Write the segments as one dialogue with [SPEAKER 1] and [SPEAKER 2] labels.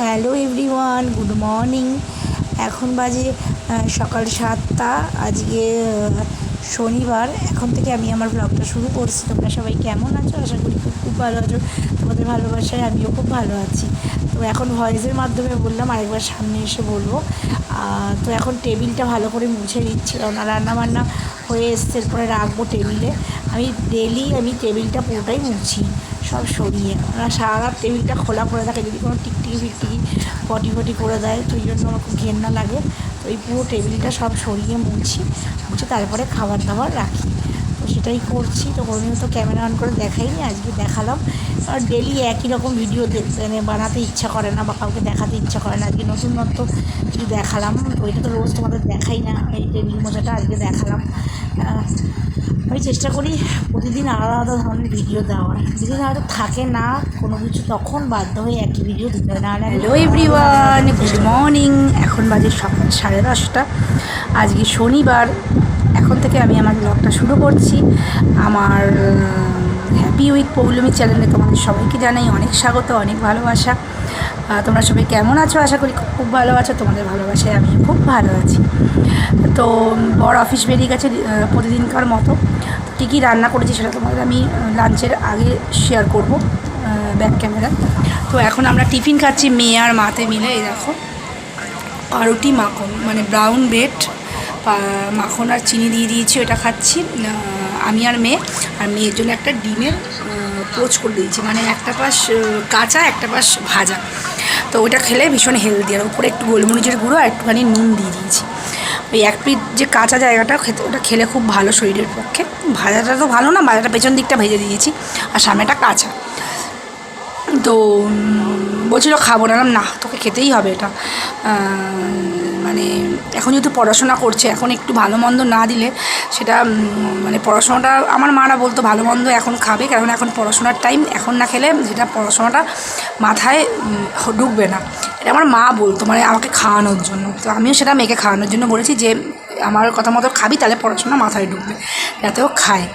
[SPEAKER 1] Hello everyone, good morning. এখন বাজে সকাল সাতটা। আজকে শনিবার। এখন থেকে আমি আমার ব্লগটা শুরু করছি। তোমরা সবাই কেমন আছো? আশা করি খুব খুব ভালো আছো। তোমাদের ভালোবাসায় আমিও খুব ভালো আছি। তো এখন ভয়েসের মাধ্যমে বললাম আরেকবার সামনে এসে বলব। তো এখন টেবিলটা ভালো করে মুছে নিচ্ছি। রান্না বান্না হয়ে এসছে। এরপরে রাখব টেবিলে আমি ডেলি আমি টেবিলটা পুরোটাই মুছি। সব সরিয়ে ওরা সারা রাত টেবিলটা খোলা করে থাকে, যদি কোনো টিকটিকি ফিকটিকি পটি ফটি করে দেয়, তো ওই জন্য আমার খুব ঘেন্না লাগে। তো এই পুরো টেবিলটা সব সরিয়ে মুছি, মুছে তারপরে খাবার দাবার রাখি। সেটাই করছি। তো কোনোদিন তো ক্যামেরা অন করে দেখাইনি, আজকে দেখালাম। আর ডেলি একই রকম ভিডিও দেখতে মানে বানাতে ইচ্ছা করে না বা কাউকে দেখাতে ইচ্ছা করে না। আজকে নতুন নতুন কিছু দেখালাম। তো তো রোজ তোমাদের দেখাই না। এই টেবিল মোছাটা আজকে দেখালাম। আমি চেষ্টা করি প্রতিদিন আলাদা আলাদা ধরনের ভিডিও দেওয়ার। যদি হয়তো থাকে না, কোনো কিছু তখন বাধ্য হয়ে একই ভিডিও দিতে নাহলে হ্যালো এভরিওয়ান গুড মর্নিং এখন বাজে সকাল সাড়ে দশটা। আজকে শনিবার। এখন থেকে আমি আমার ব্লগটা শুরু করছি। আমার হ্যাপি উইক পৌলমী চ্যানেলে তোমাদের সবাইকে জানাই অনেক স্বাগত, অনেক ভালোবাসা। তোমরা সবাই কেমন আছো? আশা করি খুব ভালো আছো। তোমাদের ভালোবাসায় আমি খুব ভালো আছি। তো বড় অফিস বেরিয়ে গেছে প্রতিদিনকার মতো। কী কী রান্না করেছি সেটা তোমাদের আমি লাঞ্চের আগে শেয়ার করব ব্যাক ক্যামেরা তো এখন আমরা টিফিন খাচ্ছি, মেয়ে আর মাতে মিলে, এই দেখো। পাউরুটি, মাখন মানে ব্রাউন ব্রেড মাখন আর চিনি দিয়ে দিয়েছি, ওটা খাচ্ছি। আমি আর মেয়ে। আর মেয়ের জন্য একটা ডিমের পোচ করে দিয়েছি। মানে একটা পাশ কাঁচা, একটা পাশ ভাজা। তো ওটা খেলে ভীষণ হেলদি আর উপরে একটু গোলমরিচের গুঁড়ো আর একটুখানি নুন দিয়ে দিয়েছি। ওই এক পিঠ যে কাঁচা জায়গাটা খেতে, ওটা খেলে খুব ভালো শরীরের পক্ষে। ভাজাটা তো ভালো না, ভাজাটা পেছন দিকটা ভেজে দিয়েছি। আর সামনেটা কাঁচা। তো বলছিল খাব। না না, তোকে খেতেই হবে এটা। মানে এখন যেহেতু পড়াশোনা করছে, এখন একটু ভালো মন্দ না দিলে সেটা মানে পড়াশোনাটা আমার মারা বলতো ভালো মন্দ এখন খাবে, কারণ এখন পড়াশোনার টাইম এখন না খেলে সেটা পড়াশোনাটা মাথায় ঢুকবে না। এটা আমার মা বলতো মানে আমাকে খাওয়ানোর জন্য। তো আমিও সেটা মেয়েকে খাওয়ানোর জন্য বলেছি যে, আমার কথা মতো খাবি, তাহলে পড়াশোনা মাথায় ঢুকবে যাতেও খায়।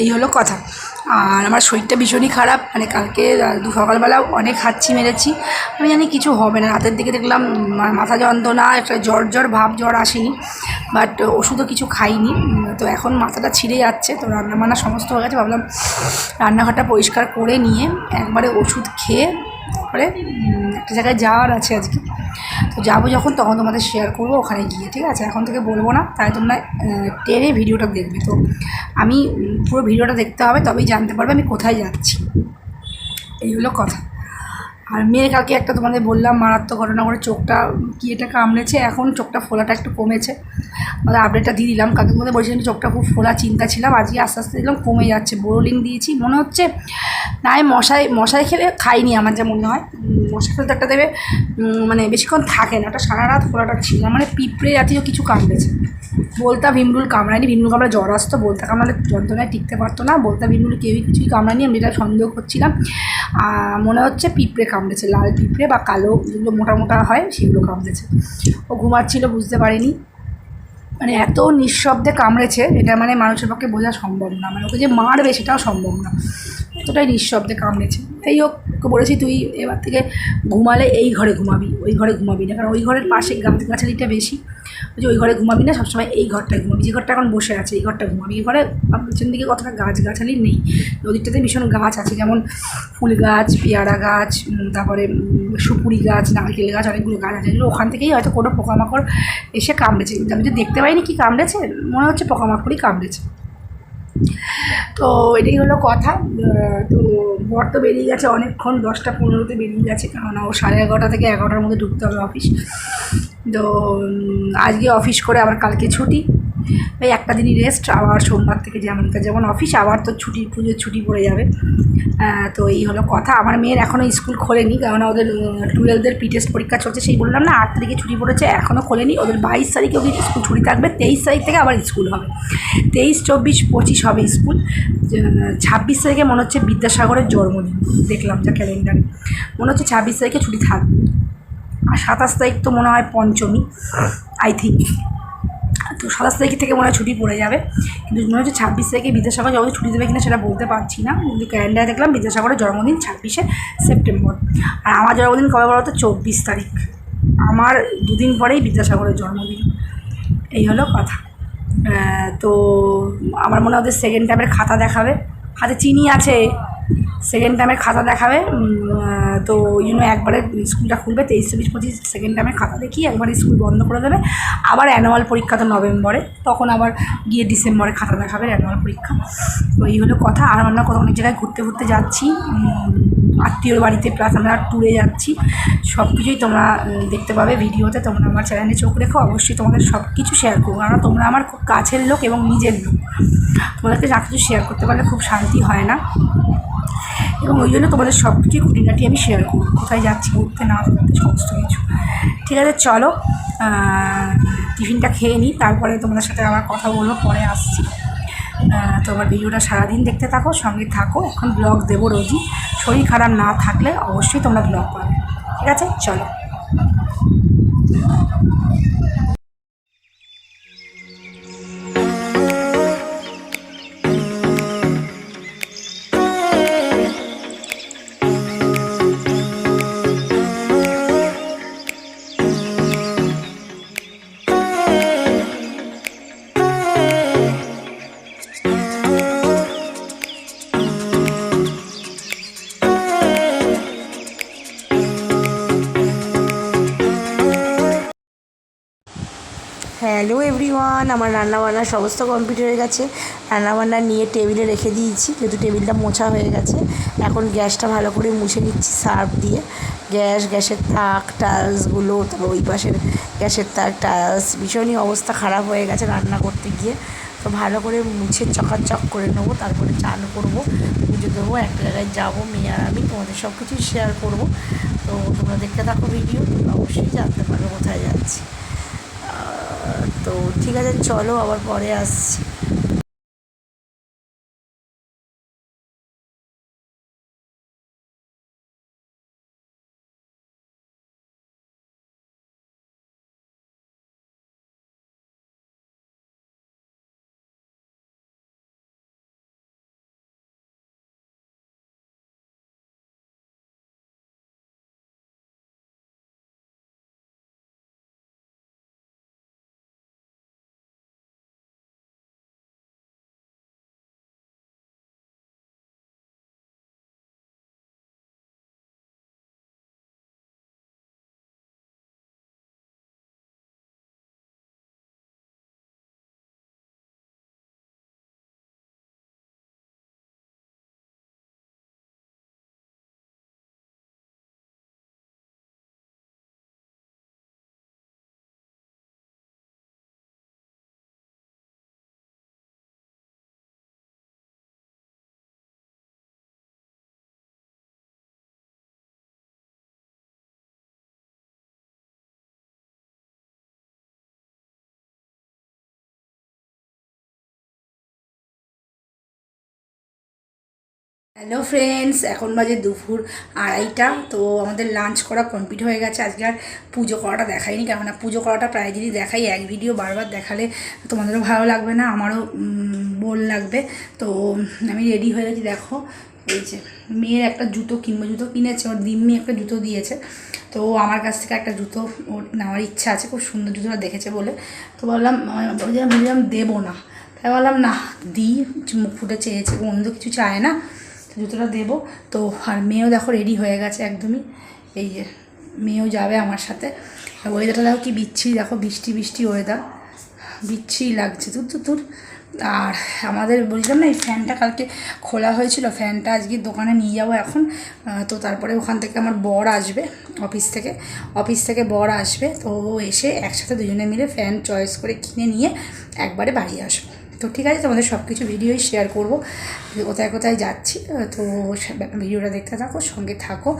[SPEAKER 1] এই হলো কথা। আর আমার শরীরটা ভীষণই খারাপ। মানে কালকে দু সকালবেলা অনেক হাঁচি মেরেছি। আমি জানি কিছু হবে না। রাতের দিকে দেখলাম মাথা যন্ত্রণা, একটা জ্বর জ্বর ভাব, জ্বর আসেনি। বাট ওষুধও কিছু খাইনি। তো এখন মাথাটা ছিঁড়ে যাচ্ছে। তো রান্নাবান্না সমস্ত হয়ে গেছে। ভাবলাম রান্নাঘরটা পরিষ্কার করে নিয়ে একবারে ওষুধ খেয়ে তারপরে একটা জায়গায় যাওয়ার আছে আজকে। তো যাব যখন তখন তোমাদের শেয়ার করব, ওখানে গিয়ে, ঠিক আছে? এখন থেকে বলব না, তাই তোমরা ট্রেনে ভিডিওটা দেখবে। তো আমি পুরো ভিডিওটা দেখতে হবে, তবেই জানতে পারবে আমি কোথায় যাচ্ছি। এইগুলো কথা। আর মেয়ের কালকে একটা তোমাদের বললাম, মারাত্মক ঘটনা করে চোখটা কি এটা কামড়েছে? এখন চোখটা ফোলাটা একটু কমেছে। আমাদের আপডেটটা দিয়ে দিলাম। কালকে মধ্যে বলছিলাম চোখটা খুব ফোলা, চিন্তা ছিলাম। আজকে আস্তে আস্তে দিলাম কমে যাচ্ছে। বোরোলিং দিয়েছি। মনে হচ্ছে নাই মশাই মশাই খেলে খাইনি আমার যা মনে হয়। মশা খেলে একটা দেবে মানে বেশিক্ষণ থাকে না। ওটা সারা রাত ফোলাটা ছিল মানে পিঁপড়ে জাতীয় কিছু কামড়েছে। বলতা ভীমরুল কামড়ায়নি। ভীমরুল কামড়া জ্বর আসতো। বলতা কামড়ালে যন্ত্রণায় টিকতে পারতো না। বলতা ভীমরুল কেউই কিছুই কামড়ায়নি। আমি এটা সন্দেহ করছিলাম। মনে হচ্ছে পিঁপড়ে কামড়েছে, লাল পিঁপড়ে বা কালো যেগুলো মোটা মোটা হয় সেগুলো কামড়েছে। ও ঘুমাচ্ছিল বুঝতে পারেনি। মানে এত নিঃশব্দে কামড়েছে, এটা মানে মানুষের পক্ষে বোঝা সম্ভব না। মানে ওকে যে মারবে সেটাও সম্ভব না। এতটাই নিঃশব্দে কামড়েছে। এই হোক বলেছি তুই এবার থেকে ঘুমালে এই ঘরে ঘুমাবি, ওই ঘরে ঘুমাবি না। কারণ ওই ঘরের পাশে গাছ গাছালিটা বেশি। ওই যে ওই ঘরে ঘুমাবি না, সবসময় এই ঘরটায় ঘুমাবি। যে ঘরটা এখন বসে আছে, এই ঘরটা ঘুমাবি। এই ঘরে পেছন দিকে কতটা গাছ গাছালি নেই। ওদিকটাতে ভীষণ গাছ আছে, যেমন ফুল গাছ, পেয়ারা গাছ তারপরে সুপুরি গাছ, নারকেল গাছ, অনেকগুলো গাছ আছে। যেগুলো ওখান থেকেই হয়তো কোনো পোকামাকড় এসে কামড়েছে। আমি তো দেখতে পাইনি কি কামড়েছে, মনে হচ্ছে পোকামাকড়ই কামড়েছে। তো এটাই হলো কথা। তো বর তো বেরিয়ে গেছে অনেকক্ষণ, দশটা পনেরোতে বেরিয়ে গেছে, কেননা ও সাড়ে এগারোটা থেকে এগারোটার মধ্যে ঢুকতে হবে অফিস তো আজকে অফিস করে আবার কালকে ছুটি। এই একটা দিনই রেস্ট আবার সোমবার থেকে যেমন যেমন অফিস আবার তো ছুটি, পুজোর ছুটি পড়ে যাবে। তো এই হলো কথা। আমার মেয়ের এখনও স্কুল খোলেনি কারণ ওদের টুয়েলভদের পি টেস্ট পরীক্ষা চলছে, সেই বললাম না, আট তারিখে ছুটি পড়েছে এখনও খোলেনি। ওদের বাইশ তারিখে ওদের স্কুল ছুটি থাকবে, তেইশ তারিখ থেকে আবার স্কুল হবে। তেইশ, চব্বিশ, পঁচিশ হবে স্কুল ছাব্বিশ তারিখে মনে হচ্ছে বিদ্যাসাগরের জন্মদিন। দেখলাম যা ক্যালেন্ডারে মনে হচ্ছে ছাব্বিশ তারিখে ছুটি থাকবে আর সাতাশ তারিখ তো মনে হয় পঞ্চমী আই থিঙ্ক তো সাতাশ তারিখ থেকে মনে হয় ছুটি পড়ে যাবে। কিন্তু মনে হচ্ছে ছাব্বিশ তারিখে বিদ্যাসাগর জগতে ছুটি দেবে কিনা সেটা বলতে পারছি না। কিন্তু ক্যালেন্ডারে দেখলাম বিদ্যাসাগরের জন্মদিন ছাব্বিশে সেপ্টেম্বর। আর আমার জন্মদিন কবে বলো তো চব্বিশ তারিখ। আমার দুদিন পরেই বিদ্যাসাগরের জন্মদিন। এই হলো কথা। তো আমার মনে হয় ওদের সেকেন্ড টাইমের খাতা দেখাবে। হাতে চিনি আছে। সেকেন্ড টাইমের খাতা দেখাবে তো ওই জন্য একবারে স্কুলটা খুলবে, তেইশ, চব্বিশ, পঁচিশ সেকেন্ড টাইমের খাতা দেখিয়ে একবার স্কুল বন্ধ করে দেবে। আবার অ্যানুয়াল পরীক্ষা তো নভেম্বরে, তখন আবার গিয়ে ডিসেম্বরে খাতা দেখাবে অ্যানুয়াল পরীক্ষা। তো এই হলো কথা, আর আমরা কত অনেক জায়গায় ঘুরতে ঘুরতে যাচ্ছি আত্মীয়র বাড়িতে প্লাস আমরা ট্যুরে যাচ্ছি। সব কিছুই তোমরা দেখতে পাবে ভিডিওতে। তোমরা আমার চ্যানেলে চোখ রেখো, অবশ্যই তোমাদের সব কিছু শেয়ার করব। কারণ তোমরা আমার খুব কাছের লোক এবং নিজের লোক। তোমাদেরকে যা কিছু শেয়ার করতে পারলে খুব শান্তি হয় না। এবং ওই জন্য তোমাদের সব কিছু খুঁটিনাটি আমি শেয়ার করব। কোথায় যাচ্ছি, ঘুরতে, না ঘুরতে, সমস্ত কিছু। ঠিক আছে, চলো টিফিনটা খেয়ে নিই। তারপরে তোমাদের সাথে আবার কথা বলব, পরে আসছি। আহ, তো আমার ভিডিওটা সারাদিন দেখতে থাকো সঙ্গে থাকো। এখন ব্লগ দেবো রোজই। শরীর খারাপ না থাকলে অবশ্যই তোমরা ব্লগ পাবে ঠিক আছে? চলো।
[SPEAKER 2] হ্যালো এভরিওয়ান, আমার রান্নাবান্না সমস্ত কমপ্লিট হয়ে গেছে। রান্নাবান্না নিয়ে টেবিলে রেখে দিয়েছি, যেহেতু টেবিলটা মোছা হয়ে গেছে। এখন গ্যাসটা ভালো করে মুছে নিচ্ছি সার্ফ দিয়ে। গ্যাস, গ্যাসের তাক টাইলসগুলো তারপর ওই পাশের গ্যাসের তাক টাইলস ভীষণই অবস্থা খারাপ হয়ে গেছে রান্না করতে গিয়ে। তো ভালো করে মুছে চকাচক করে নেব, তারপরে চান করব, পুজো দেবো একটা জায়গায় যাব, মেয়ে আর আমি, তোমাদের সব কিছুই শেয়ার করব। তো তোমরা দেখতে থাকো ভিডিও অবশ্যই জানতে পারবে কোথায় যাচ্ছি। তো ঠিক আছে চলো আবার পরে আসছি।
[SPEAKER 1] হ্যালো ফ্রেন্ডস এখন বাজে দুপুর আড়াইটা, তো আমাদের লাঞ্চ করা কমপ্লিট হয়ে গেছে। আজকে আর পুজো করাটা দেখাইনি, কেননা পুজো করাটা প্রায় দিনই দেখাই। এক ভিডিও বারবার দেখালে তোমাদেরও ভালো লাগবে না, আমারও বোল লাগবে। তো আমি রেডি হয়ে গেছি, দেখো। এই যে, মেয়ের একটা জুতো কিনবো, জুতো কিনেছে, ওর দিম্মি একটা জুতো দিয়েছে। তো আমার কাছ থেকে একটা জুতো ওর নেওয়ার ইচ্ছা আছে, খুব সুন্দর জুতোটা দেখেছে বলে। তো বললাম বললাম দেবো না। তাই বললাম না, দিই, মুখ ফুটে চেয়েছে অন্য কিছু চায় না। জুতোটা দেবো। তো আর মেয়েও দেখো রেডি হয়ে গেছে একদমই। এই যে, মেয়েও যাবে আমার সাথে। ওয়েদারটা দেখো কি বিচ্ছি দেখো বৃষ্টি বৃষ্টি ওয়েদার বিচ্ছি লাগছে তুর তুর তুর আর আমাদের বলছিলাম না, এই ফ্যানটা কালকে খোলা হয়েছিল ফ্যানটা আজকে দোকানে নিয়ে যাব এখন। তো তারপরে ওখান থেকে আমার বর আসবে অফিস থেকে। অফিস থেকে বর আসবে, তো এসে একসাথে দুজনে মিলে ফ্যান চয়েস করে কিনে নিয়ে একবারে বাড়ি আসব। তো ঠিক আছে, তোমাদের সব কিছু ভিডিওই শেয়ার করব। কোথায় কোথায় যাচ্ছি, তো ভিডিওটা দেখতে থাকো, সঙ্গে থাকো।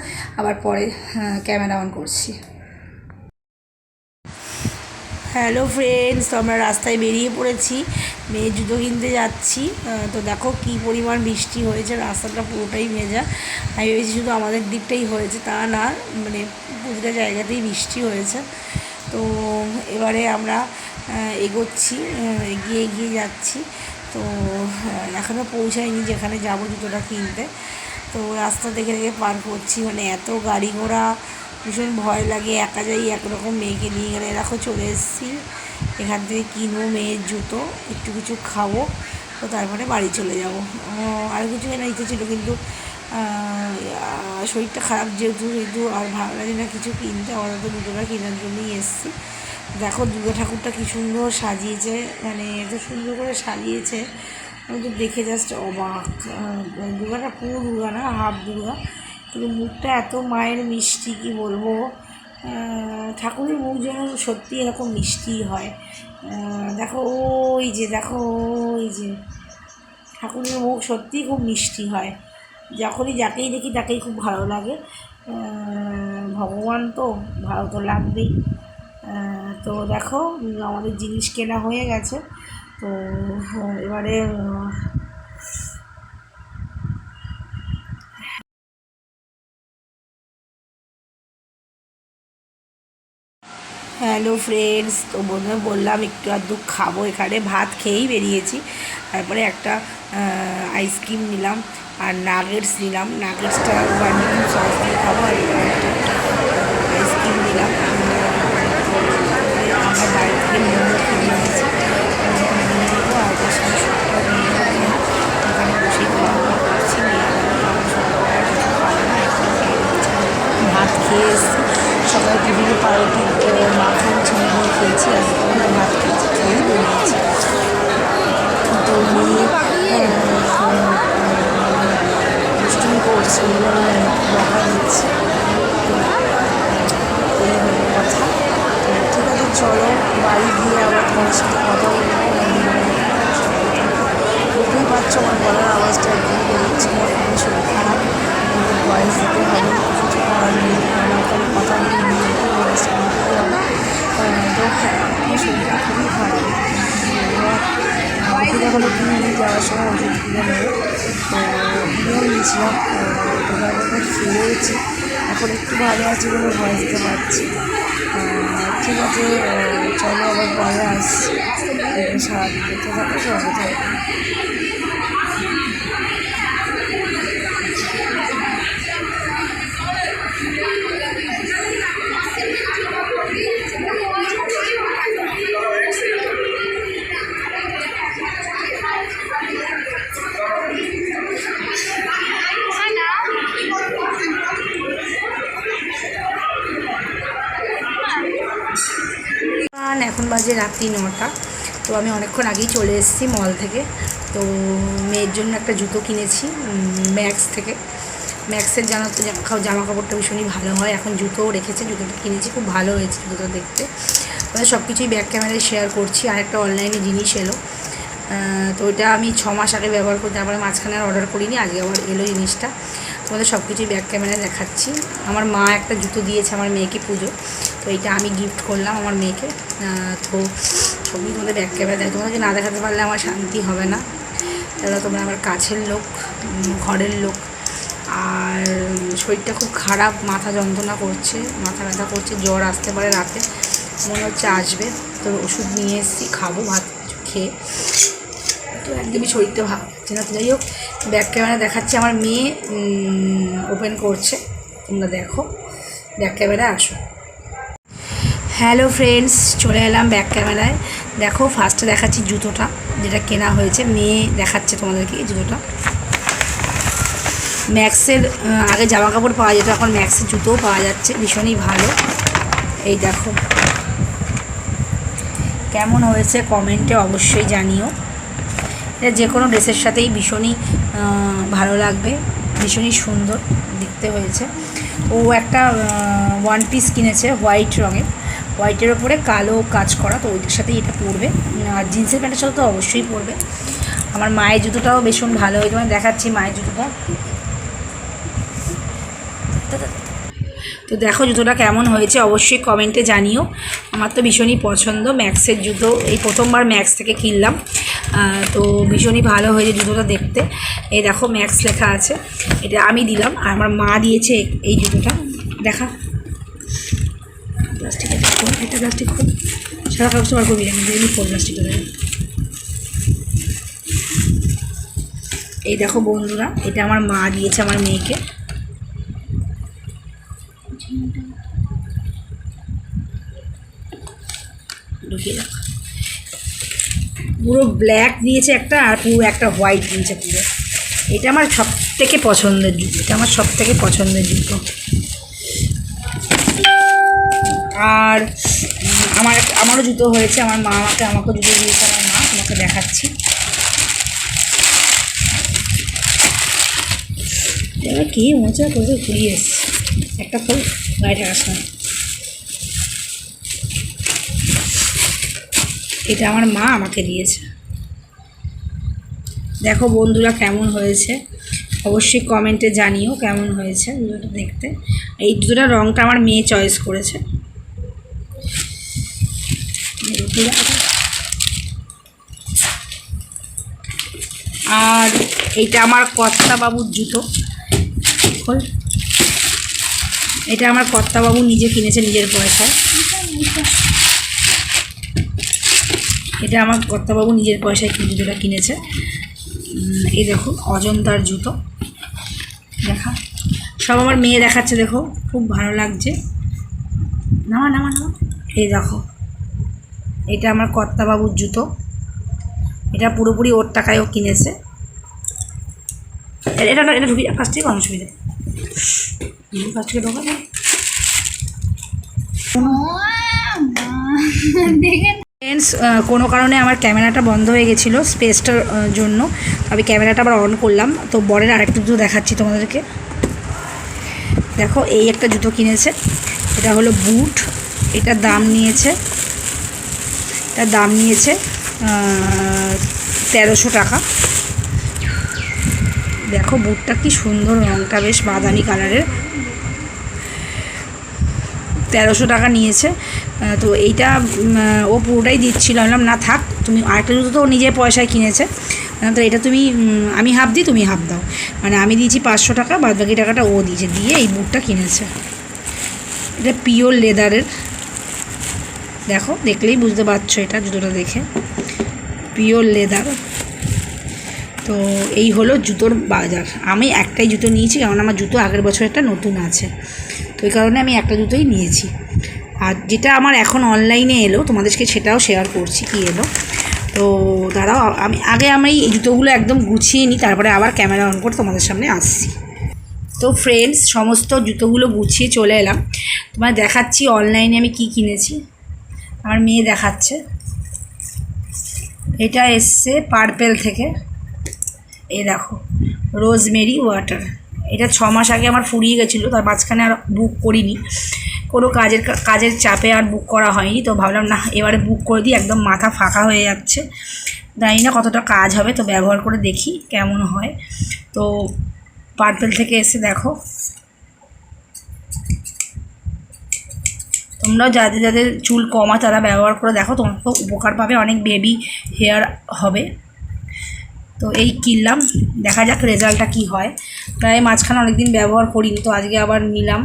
[SPEAKER 1] আবার পরে ক্যামেরা অন করছি।
[SPEAKER 2] হ্যালো ফ্রেন্ডস তো আমরা রাস্তায় বেরিয়ে পড়েছি, মেয়ে জুতো কিনতে যাচ্ছি। তো দেখো কি পরিমাণ বৃষ্টি হয়েছে, রাস্তাটা পুরোটাই ভেজা। আমি ভেবেছি শুধু আমাদের দিকটাই হয়েছে, তা না মানে প্রতিটা জায়গাতেই বৃষ্টি হয়েছে। তো এবারে আমরা এগোচ্ছি এগিয়ে এগিয়ে যাচ্ছি। তো এখনও পৌঁছায়নি যেখানে যাব জুতোটা কিনতে। তো রাস্তা দেখে দেখে পার করছি। মানে এত গাড়ি ঘোড়া, ভীষণ ভয় লাগে। একা যাই একরকম মেয়েকে নিয়ে গেলে। দেখো, চলে এসেছি। এখান থেকে কিনবো মেয়ের জুতো, একটু কিছু খাব, তো তারপরে বাড়ি চলে যাব। আর কিছু কেনার ইচ্ছে ছিল, কিন্তু শরীরটা খারাপ যেহেতু যেহেতু আর ভালো লাগে না কিছু কিনতে। আমরা তো দুটোটা কেনার জন্যই এসেছি। দেখো দুর্গা ঠাকুরটা কি সুন্দর সাজিয়েছে মানে এত সুন্দর করে সাজিয়েছে। আমি তো দেখে জাস্ট অবাক। দুর্গাটা পুরো দুর্গা না হাফ দুর্গা। কিন্তু মুখটা এত মায়ের মিষ্টি, কি বলব? ঠাকুরের মুখ যেন সত্যি এরকম মিষ্টি হয়। দেখো ওই যে, দেখো ওই যে। ঠাকুরের মুখ সত্যিই খুব মিষ্টি হয়। যখনই যাকেই দেখি তাকেই খুব ভালো লাগে। ভগবান তো, ভালো তো লাগবেই। তো দেখো আমাদের জিনিস কেনা হয়ে গেছে। তো এবারে হ্যালো ফ্রেন্ডস তো বন্ধুরা বললাম একটু আধটু খাব। এখানে ভাত খেয়েই বেরিয়েছি। তারপরে একটা আইসক্রিম নিলাম আর নাগেটস নিলাম। নাগেটসটা বার্বিকিউ সস দিয়ে খাব আর ভাত সবাই বিভিন্ন আহ, মাখন দিয়ে খেয়েছি। আর ঠিক আছে চলো আবার পরে আসছি সারাদিন দেখতে থাকো সঙ্গে থাকো বাজে রাত্রি নটা, তো আমি অনেকক্ষণ আগেই চলে এসেছি মল থেকে। তো মেয়ের জন্য একটা জুতো কিনেছি ম্যাক্স থেকে। ম্যাক্সের জামা তো জামা কাপড়টা ভীষণই ভালো হয়। এখন জুতোও রেখেছে, জুতোটা কিনেছি, খুব ভালো হয়েছে জুতোটা দেখতে। মানে সব কিছুই ব্যাক ক্যামেরায় শেয়ার করছি, আর একটা অনলাইনে জিনিস এলো। তো ওইটা আমি ছ মাস আগে ব্যবহার করতে তারপরে মাঝখানে আর অর্ডার করিনি, আজকে আবার এলো জিনিসটা। তোমাদের সব কিছুই ব্যাক ক্যামেরায় দেখাচ্ছি। আমার মা একটা জুতো দিয়েছে আমার মেয়েকে পুজো। তো এইটা আমি গিফট করলাম আমার মেয়েকে। তো ছবি তোমাদের ব্যাক ক্যামেরা দেয় তোমাদেরকে না দেখাতে পারলে আমার শান্তি হবে না। তাহলে তোমরা আমার কাছের লোক ঘরের লোক। আর শরীরটা খুব খারাপ, মাথা যন্ত্রণা করছে, মাথা ব্যথা করছে, জ্বর আসতে পারে রাতে। মনে হচ্ছে আসবে। তো ওষুধ নিয়ে এসেছি, খাব ভাত, কিছু খেয়ে। তো একদমই শরীরটা হচ্ছে না। যাই হোক, ব্যাক ক্যামেরা দেখাচ্ছে আমার মেয়ে ওপেন করছে। তোমরা দেখো। ব্যাক ক্যামেরায় আসো। হ্যালো ফ্রেন্ডস চলে এলাম ব্যাক ক্যামেরায় দেখো ফার্স্টে দেখাচ্ছি জুতোটা, যেটা কেনা হয়েছে। মেয়ে দেখাচ্ছে তোমাদেরকে এই জুতোটা। ম্যাক্সের আগে জামা কাপড় পাওয়া যেত, এখন ম্যাক্সের জুতোও পাওয়া যাচ্ছে। ভীষণই ভালো। এই দেখো। কেমন হয়েছে কমেন্টে অবশ্যই জানিও। এটা যে কোনো ড্রেসের সাথেই ভীষণই ভালো লাগবে। ভীষণই সুন্দর দেখতে হয়েছে। ও একটা ওয়ান পিস কিনেছে হোয়াইট রঙের। হোয়াইটের ওপরে কালো কাজ করা, তো ওইটার সাথেই এটা পরবে। আর জিন্সের প্যান্টের সাথে তো অবশ্যই পরবে। আমার মায়ের জুতোটাও ভীষণ ভালো হয়েছে মানে দেখাচ্ছি মায়ের জুতোটা। তো দেখো জুতোটা কেমন হয়েছে, অবশ্যই কমেন্টে জানিও। আমার তো ভীষণই পছন্দ ম্যাক্সের জুতো, এই প্রথমবার ম্যাক্স থেকে কিনলাম। তো ভীষণই ভালো হয়েছে জুতোটা দেখতে। এই দেখো ম্যাক্স লেখা আছে, এটা আমি দিলাম, আর আমার মা দিয়েছে এই জুতোটা। দেখা।
[SPEAKER 1] খোল এটা প্লাস্টিক খোল সারা কাগজ বার করবি আমি দিয়ে খোল প্লাস্টিক এই দেখো বন্ধুরা, এটা আমার মা দিয়েছে আমার মেয়েকে। পুরো ব্ল্যাক দিয়েছে একটা আর পুরো একটা হোয়াইট দিয়েছে পুরো। এটা আমার সব থেকে পছন্দের জুতো, এটা আমার সব থেকে পছন্দের জুতো। আর আমার আমারও জুতো হয়েছে, আমার মা আমাকে, আমাকেও জুতো দিয়েছে, আমার মা তোমাকে দেখাচ্ছি। এবার কি মজা করে ঘুরিয়ে এসছে। একটা ফুল, গায়ে ঢাকাস না এটা আমার মা আমাকে দিয়েছে। দেখো বন্ধুরা কেমন হয়েছে। অবশ্যই কমেন্টে জানিও কেমন হয়েছে জুতোটা দেখতে। এই জুতোটা রঙটা আমার মেয়ে চয়েস করেছে। আর এইটা আমার বাবুর জুতো। এটা আমার বাবু নিজে কিনেছে নিজের পয়সায়। এটা আমার কর্তাবাবু নিজের পয়সায় জুতোটা কিনেছে। এই দেখো, অজন্তার জুতো। দেখা। সব আমার মেয়ে দেখাচ্ছে, দেখো। খুব ভালো লাগছে। নামা নামা নামা। এই দেখো। এটা আমার কর্তাবাবুর জুতো। এটা পুরোপুরি ওর টাকায়ও কিনেছে। এটা এটা ঢুকি ফার্স্ট থেকে কোনো অসুবিধা ফার্স্ট থেকে ঢোকা ফ্রেন্ডস কোনো কারণে আমার ক্যামেরাটা বন্ধ হয়ে গেছিল স্পেসটার জন্য। আমি ক্যামেরাটা আবার অন করলাম। তো বরের আরেকটা জুতো দেখাচ্ছি তোমাদেরকে। দেখো, এই একটা জুতো কিনেছে। এটা হলো বুট। এটার দাম নিয়েছে এটার দাম নিয়েছে তেরোশো টাকা। দেখো, বুটটা কি সুন্দর রঙটা বেশ বাদামি কালারের। তেরোশো টাকা নিয়েছে। তো এইটা ও পুরোটাই দিচ্ছিল। আমি না থাক, তুমি আরেকটা জুতো তো ও নিজের পয়সায় কিনেছে। তো এটা তুমি আমি হাফ দিই, তুমি হাফ দাও। মানে আমি দিয়েছি পাঁচশো টাকা বাদ বাকি টাকাটা ও দিয়েছে, দিয়ে এই বুটটা কিনেছে। এটা পিওর লেদারের দেখো, দেখলেই বুঝতে পারছ এটা জুতোটা দেখে। পিওর লেদার তো এই হলো জুতোর বাজার। আমি একটাই জুতো নিয়েছি, কারণ আমার জুতো আগের বছর একটা নতুন আছে। তো এই কারণে আমি একটা জুতোই নিয়েছি। আর যেটা আমার এখন অনলাইনে এলো, তোমাদেরকে সেটাও শেয়ার করছি কি এলো। তো দাঁড়াও, আমি, আগে আমি এই জুতোগুলো একদম গুছিয়ে নিই, তারপরে আবার ক্যামেরা অন করে তোমাদের সামনে আসছি। তো ফ্রেন্ডস সমস্ত জুতোগুলো গুছিয়ে চলে এলাম। তোমার দেখাচ্ছি অনলাইনে আমি কি কিনেছি। আমার মেয়ে দেখাচ্ছে। এটা এসছে পার্পেল থেকে। এই দেখো রোজমেরি ওয়াটার এটা ছ মাস আগে আমার ফুরিয়ে গেছিল, তার মাঝখানে আর বুক করিনি। কোনো কাজের কাজের চাপে আর বুক করা হয়নি, তো ভাবলাম, না, এবারে বুক করে দিই, একদম মাথা ফাঁকা হয়ে যাচ্ছে। জানি না কতটা কাজ হবে, তো ব্যবহার করে দেখি কেমন হয়। তো পার্পেল থেকে এসে দেখো তোমরাও যাদের যাদের চুল কমা তারা ব্যবহার করে দেখো তোমাকে উপকার পাবে, অনেক বেবি হেয়ার হবে। তো এই কিনলাম, দেখা যাক রেজাল্টটা কি হয়। প্রায় মাঝখানে অনেক দিন ব্যবহার করিনি, তো আজকে আবার নিলাম।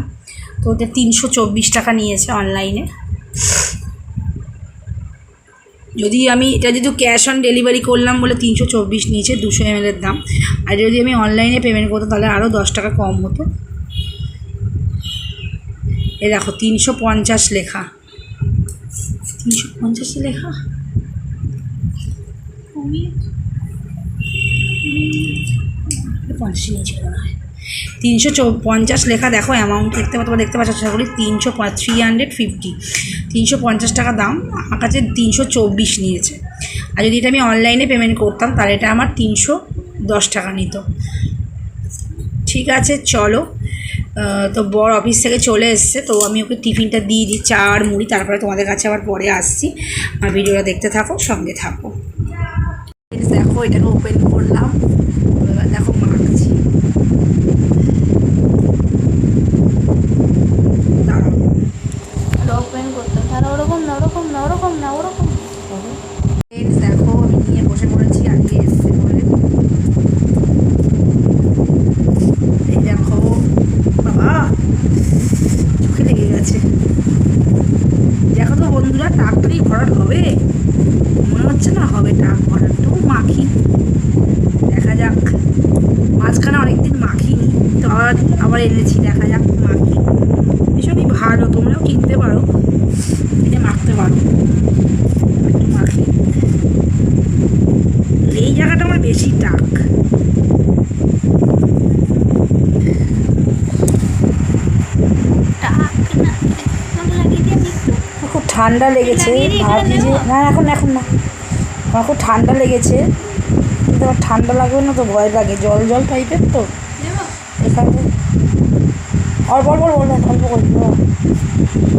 [SPEAKER 1] তো ওটা তিনশো চব্বিশ টাকা নিয়েছে অনলাইনে যদি আমি, এটা যদি ক্যাশ অন ডেলিভারি করলাম বলে তিনশো চব্বিশ নিয়েছে, দুশো এমএলের দাম। আর যদি আমি অনলাইনে পেমেন্ট করতাম তাহলে আরও দশ টাকা কম হতো। এ দেখো তিনশো পঞ্চাশ লেখা। তিনশো পঞ্চাশে লেখা? পঞ্চাশ নিয়েছিল মনে হয় তিনশো চৌ পঞ্চাশ লেখা দেখো অ্যামাউন্ট দেখতে পাচ্ছ দেখতে পাচ্ছ আশা করি তিনশো থ্রি হান্ড্রেড ফিফটি তিনশো পঞ্চাশ টাকা দাম আমার কাছে তিনশো চব্বিশ নিয়েছে। আর যদি এটা আমি অনলাইনে পেমেন্ট করতাম তাহলে এটা আমার তিনশো দশ টাকা নিত। ঠিক আছে চলো। তো বর অফিস থেকে চলে এসছে, তো আমি ওকে টিফিনটা দিয়ে দিই চা আর মুড়ি, তারপরে তোমাদের কাছে আবার পরে আসছি। আর ভিডিওটা দেখতে থাকো, সঙ্গে থাকো। দেখো, এটাকে ওপেন করলাম। দেখো, মাখছি।
[SPEAKER 2] ওপেন করতে ওরকম না ওরকম না ওরকম না, ওরকম
[SPEAKER 1] Friends, দেখো আমি নিয়ে বসে পড়েছি আগে এসছে বলে এই দেখো বাবা চোখে লেগে গেছে ভরাট হবে মনে হচ্ছে না হবে টাক ভরাট তো মাখি দেখা যাক মাঝখানে অনেকদিন মাখিনি তো আবার আবার এনেছি দেখা যাক মাখি ভীষণই ভালো তোমরাও কিনতে পারো কিনে মাখতে পারো একটু মাখি এই জায়গাটা আমার বেশি টাক
[SPEAKER 3] টাক না এখন লাগিয়ে দিয়ে আমি একটু
[SPEAKER 2] খুব ঠান্ডা লেগেছে, ভাবছি যে? না, এখন এখন না আমার খুব ঠান্ডা লেগেছে কিন্তু আমার ঠান্ডা লাগবে না তো ভয় লাগে, জল জল টাইপের তো এখানে অল্প অল্প বলবেন অল্প দিও।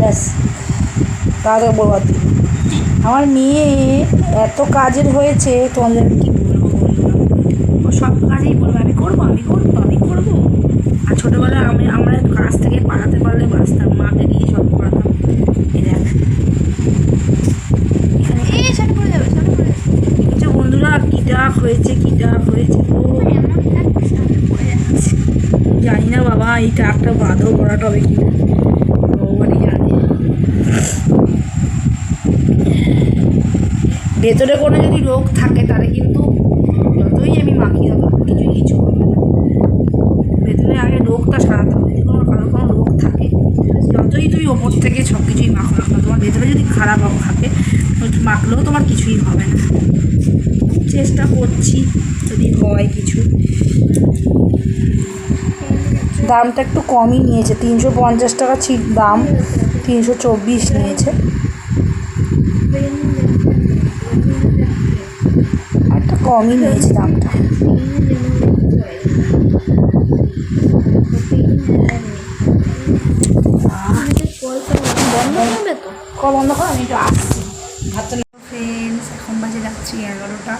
[SPEAKER 2] ব্যাস তাড়াতাড়ি বলব আর। আমার মেয়ে এত কাজের হয়েছে তোমাদের কি বলব
[SPEAKER 1] সব কাজেই বলব, আমি করব আমি করব আমি করব আর ছোটোবেলায় আমি, আমরা কাজ থেকে পালাতে পারলে বাঁচতাম মাকে নিয়ে সব করাতাম এই দেখ এখানে
[SPEAKER 3] এই সামনে পড়ে যাবে সামনে পড়ে যাবে
[SPEAKER 1] কিছু বন্ধুরা কি ডাক হয়েছে কি ডাক হয়েছে ও
[SPEAKER 3] এমন টাক সামনে পড়ে যাচ্ছে
[SPEAKER 1] জানি না বাবা এই টাকটা বাঁধো করাটা হবে কি? ভগবানই জানে। ভেতরে কোনো যদি রোগ থাকে, তাহলে কিন্তু যতই আমি মাখি তত কিছুই কিছু হবে। ভেতরে আগে রোগটা সারাতে হবে যদি কোনো কারও কোনো রোগ থাকে। যতই তুই ওপর থেকে সব কিছুই মাখো না তোমার ভেতরে যদি খারাপ থাকে, মাখলেও তোমার কিছুই হবে না। চেষ্টা করছি যদি হয় কিছু।
[SPEAKER 2] দামটা একটু কমই নিয়েছে। তিনশো পঞ্চাশ টাকা ছিল দাম, তিনশো চব্বিশ নিয়েছে। একটা কমই নিয়েছে দামটা।
[SPEAKER 3] বন্ধ
[SPEAKER 2] কর, আমি একটু আসছি।
[SPEAKER 1] ফ্রেন্ডস এখন বাজে রাত্রি এগারোটা।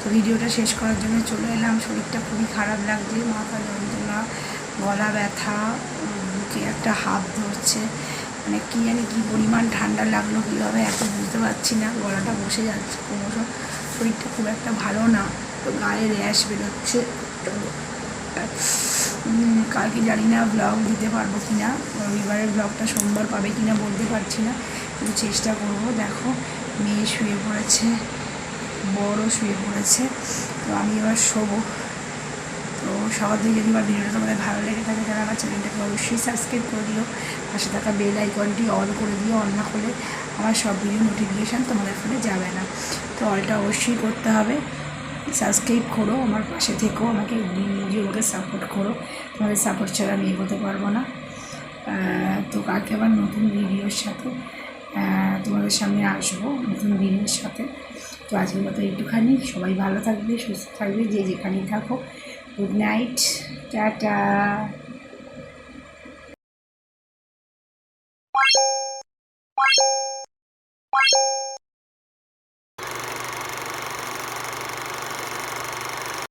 [SPEAKER 1] তো ভিডিওটা শেষ করার জন্য চলে এলাম। শরীরটা খুবই খারাপ লাগছে, মাথা যন্ত্রণা। গলা ব্যথা বুকে একটা হাত ধরছে মানে কী জানি কী পরিমাণ ঠান্ডা লাগল কীভাবে এত বুঝতে পারছি না, গলাটা বসে যাচ্ছে ক্রমশ, শরীরটা খুব একটা ভালো না, তো গায়ে র্যাশ বেরোচ্ছে, তো কালকে জানি না ব্লগ দিতে পারব কি না রবিবারের ব্লগটা সোমবার পাবে কি না বলতে পারছি না, কিন্তু চেষ্টা করব, দেখো, মেয়ে শুয়ে পড়েছে, বড় শুয়ে পড়েছে, তো আমি এবার শোবো। তো সবার থেকে যদি আমার ভিডিওটা তোমাদের ভালো লেগে থাকে, তাহলে আমার চ্যানেলটাকে অবশ্যই সাবস্ক্রাইব করে দিও। পাশে থাকা বেল আইকনটি অল করে দিও অন না হলে আমার সব ভিডিও নোটিফিকেশান তোমাদের ফোনে যাবে না। তো অলটা অবশ্যই করতে হবে। সাবস্ক্রাইব করো, আমার পাশে থেকেও আমাকে নিজে আমাকে সাপোর্ট করো। তোমাদের সাপোর্ট ছাড়া আমি এগোতে পারব না। তো কালকে আবার নতুন ভিডিওর সাথে তোমাদের সামনে আসব নতুন ভিডিওর সাথে। তো আজকের মতো একটুখানি, সবাই ভালো থাকবে, সুস্থ থাকবে, যে যেখানেই থাকো। Good night tata